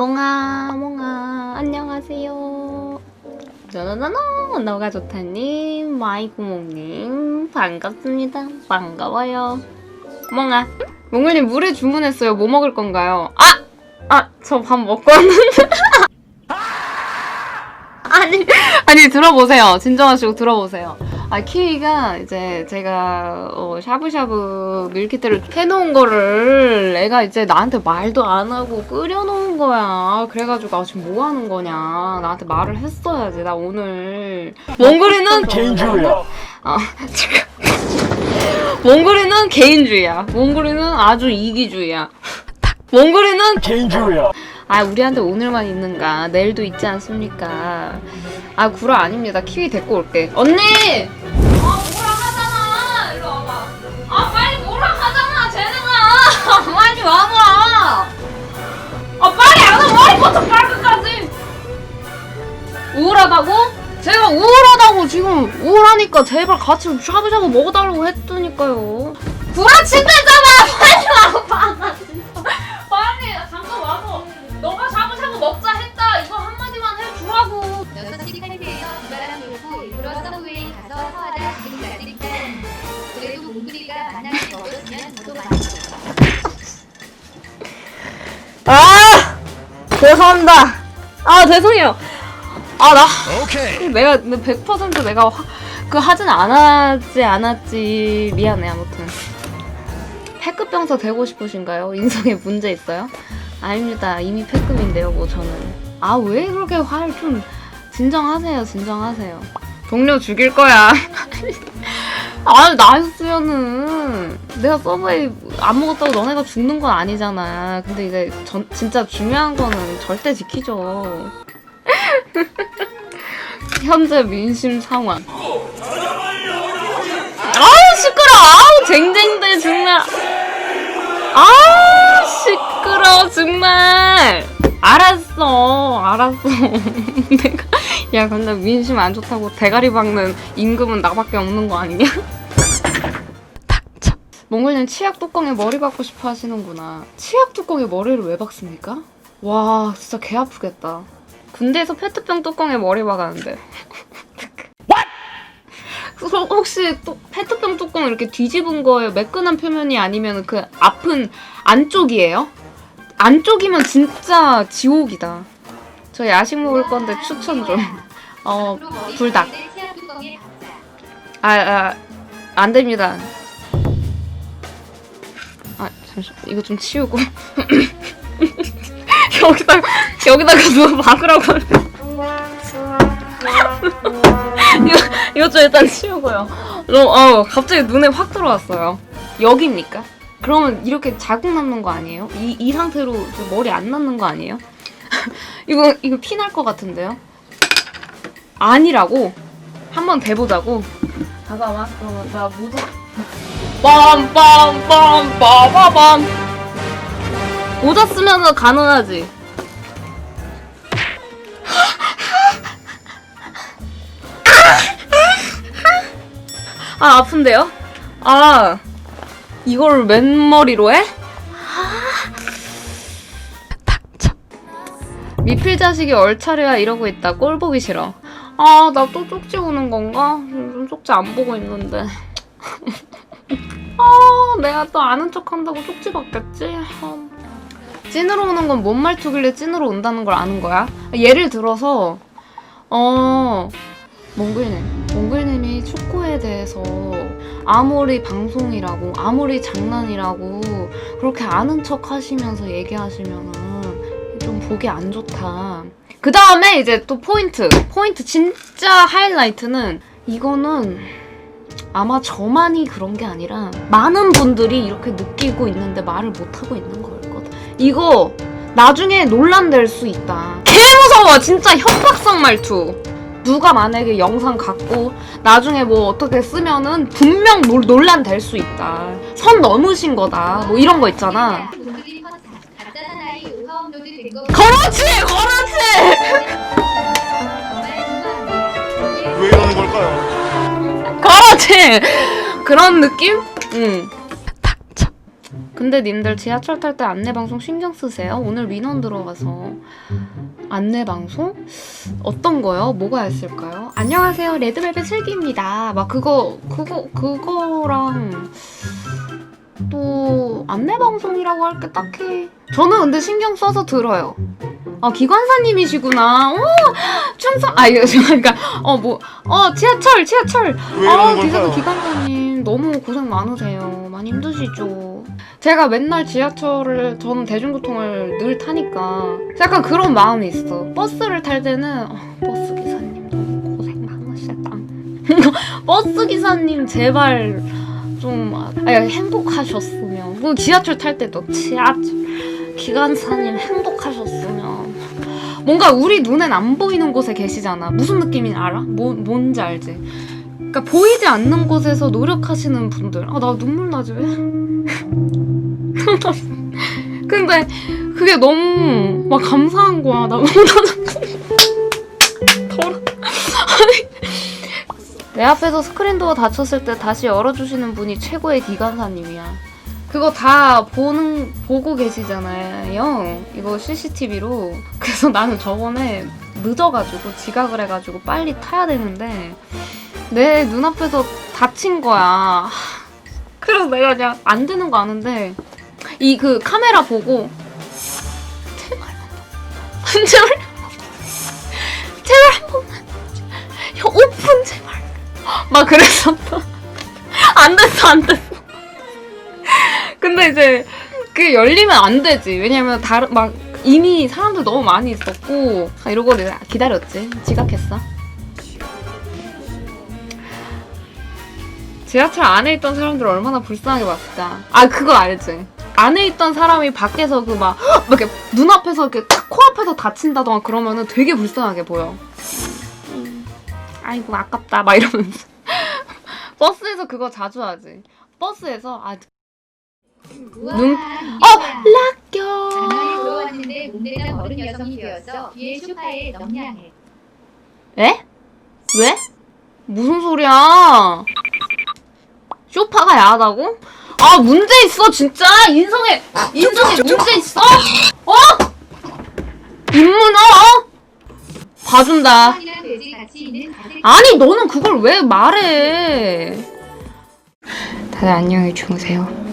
몽아 몽아 안녕하세요. 너너너너 너가 좋다님 마이구몽님 반갑습니다. 반가워요. 몽아 몽글님 물에 주문했어요. 뭐 먹을 건가요? 아! 아 저 밥 먹고 왔는데. 아니 아니 들어보세요. 진정하시고 들어보세요 아 키위가 이제 제가 어, 샤브샤브 밀키트를 해놓은 거를 애가 이제 나한테 말도 안 하고 끓여놓은 거야. 그래가지고 아 지금 뭐 하는 거냐. 나한테 말을 했어야지. 나 오늘 몽골이는 개인주의야. 아 지금 몽골이는 개인주의야. 몽골이는 아주 이기주의야. 몽골이는 개인주의야. 아 우리한테 오늘만 있는가? 내일도 있지 않습니까? 아 구라 아닙니다. 키위 데리고 올게. 언니! 아 뭐라 하잖아. 일로 와봐. 아 빨리 뭐라 하잖아 쟤네가 빨리 와봐. 아 빨리 안 와. 머리부터 발끝까지. 우울하다고? 제가 우울하다고 지금 우울하니까 제발 같이 샤브샤브 먹어달라고 했더니까요. 구라친다잖아 죄송합니다. 아 죄송해요. 아 나 오케이. 내가 100% 내가 화, 그 하진 않았지 않았지. 미안해 아무튼. 패급 병사 되고 싶으신가요? 인성에 문제 있어요? 아닙니다. 이미 패급인데요 뭐 저는. 아 왜 그렇게 화를 좀 진정하세요 진정하세요. 동료 죽일 거야 아 나였으면은 내가 서브웨이 안 먹었다고 너네가 죽는 건 아니잖아 근데 이제 전, 진짜 중요한 거는 절대 지키죠 현재 민심 상황. 아우 시끄러. 아우 쟁쟁대 정말. 아우 시끄러 정말. 알았어, 알았어. 내가 야 근데 민심 안 좋다고 대가리 박는 임금은 나밖에 없는 거 아니냐? 몽골님 치약 뚜껑에 머리 박고 싶어 하시는구나. 치약 뚜껑에 머리를 왜 박습니까? 와 진짜 개 아프겠다. 군대에서 페트병 뚜껑에 머리 박았는데. 그래서 혹시 또 페트병 뚜껑 이렇게 뒤집은 거예요? 매끈한 표면이 아니면 그 아픈 안쪽이에요? 안쪽이면 진짜 지옥이다. 저 야식 먹을 건데 추천 좀. 어, 불닭. 아, 아, 안 됩니다. 아, 잠시 이거 좀 치우고. 여기다, 여기다가 누가 막으라고. 이거, 이거 좀 일단 치우고요. 너, 어, 갑자기 눈에 확 들어왔어요. 여기입니까? 그러면 이렇게 자국 남는 거 아니에요? 이, 이 상태로 저 머리 안 남는 거 아니에요? 이거, 이거 피 날 것 같은데요? 아니라고? 한번 대보자고? 잠깐만, 그러면 나 모자. 빰빰빰 빠바밤. 모자 쓰면은 가능하지. 아 아픈데요? 아 이걸 맨머리로 해? 미필 자식이 얼차려야 이러고 있다. 꼴 보기 싫어. 아, 나 또 쪽지 오는 건가? 요즘 쪽지 안 보고 있는데. 아, 내가 또 아는 척 한다고 쪽지 받겠지? 아. 찐으로 오는 건 뭔 말투길래 찐으로 온다는 걸 아는 거야? 예를 들어서, 어, 몽글님. 몽글님이 축구에 대해서 아무리 방송이라고, 아무리 장난이라고, 그렇게 아는 척 하시면서 얘기하시면은 좀 보기 안 좋다. 그 다음에 이제 또 포인트. 포인트 진짜 하이라이트는 이거는 아마 저만이 그런 게 아니라 많은 분들이 이렇게 느끼고 있는데 말을 못하고 있는 거였거든. 이거 나중에 논란될 수 있다. 개 무서워! 진짜 협박성 말투. 누가 만약에 영상 갖고 나중에 뭐 어떻게 쓰면은 분명 논, 논란 될 수 있다. 선 넘으신 거다. 뭐 이런 거 있잖아. 그렇지! 그렇지! 그렇지! 그런 느낌? 응. 닥쳐. 근데 님들 지하철 탈 때 안내 방송 신경 쓰세요? 오늘 민원 들어가서 안내 방송 어떤 거요? 뭐가 있을까요? 안녕하세요 레드벨벳 슬기입니다. 막 그거 그거 그거랑 또 안내 방송이라고 할 게 딱히 저는 근데 신경 써서 들어요. 아 기관사님이시구나. 오 충성 아 이거 그러니까 어뭐어 지하철 지하철 왜 아, 이러는 기사도 걸까요? 기관사님 너무 고생 많으세요. 많이 힘드시죠. 제가 맨날 지하철을 저는 대중교통을 늘 타니까 약간 그런 마음이 있어. 버스를 탈 때는 어, 버스 기사님 너무 고생 많으시다. 버스 기사님 제발 좀 아, 행복하셨으면 뭐 지하철 탈 때도 지하철 기관사님 행복하셨으면 뭔가 우리 눈엔 안 보이는 곳에 계시잖아. 무슨 느낌인지 알아? 뭐, 뭔지 알지? 그러니까 보이지 않는 곳에서 노력하시는 분들. 아, 나 눈물 나지 왜? 근데 그게 너무 막 감사한 거야. 나 더러. 내 앞에서 스크린 도어 닫혔을 때 다시 열어주시는 분이 최고의 기관사님이야. 그거 다 보는 보고 계시잖아요. 이거 CCTV로. 그래서 나는 저번에 늦어가지고 지각을 해가지고 빨리 타야 되는데 내 눈앞에서 다친 거야. 그래서 내가 그냥 안 되는 거 아는데 이 그 카메라 보고 제발 제발 제발 한 번만 야, 오픈 제발 막 그랬었다. 안 됐어 안 됐어. 이제 그게 열리면 안 되지. 왜냐면 다른 막 이미 사람들 너무 많이 있었고 아, 이러고 내가 기다렸지. 지각했어. 지하철 안에 있던 사람들 얼마나 불쌍하게 봤을까. 아 그거 알지? 안에 있던 사람이 밖에서 그 막 이렇게 눈앞에서 이렇게 딱 코앞에서 다친다던가 그러면은 되게 불쌍하게 보여. 음, 아이고 아깝다 막 이러면서 버스에서 그거 자주 하지. 버스에서 아 눈- 이거야. 락겨. 장난이 들어왔는데 몸매가 어른 여성이 되어서 뒤에 쇼파에 넘냥해. 에? 왜? 무슨 소리야? 쇼파가 야하다고? 아 문제 있어 진짜 인성에 인성에 문제 있어? 어? 인문어? 어? 봐준다. 있는 가족 아니 너는 그걸 왜 말해? 다들 안녕히 주무세요.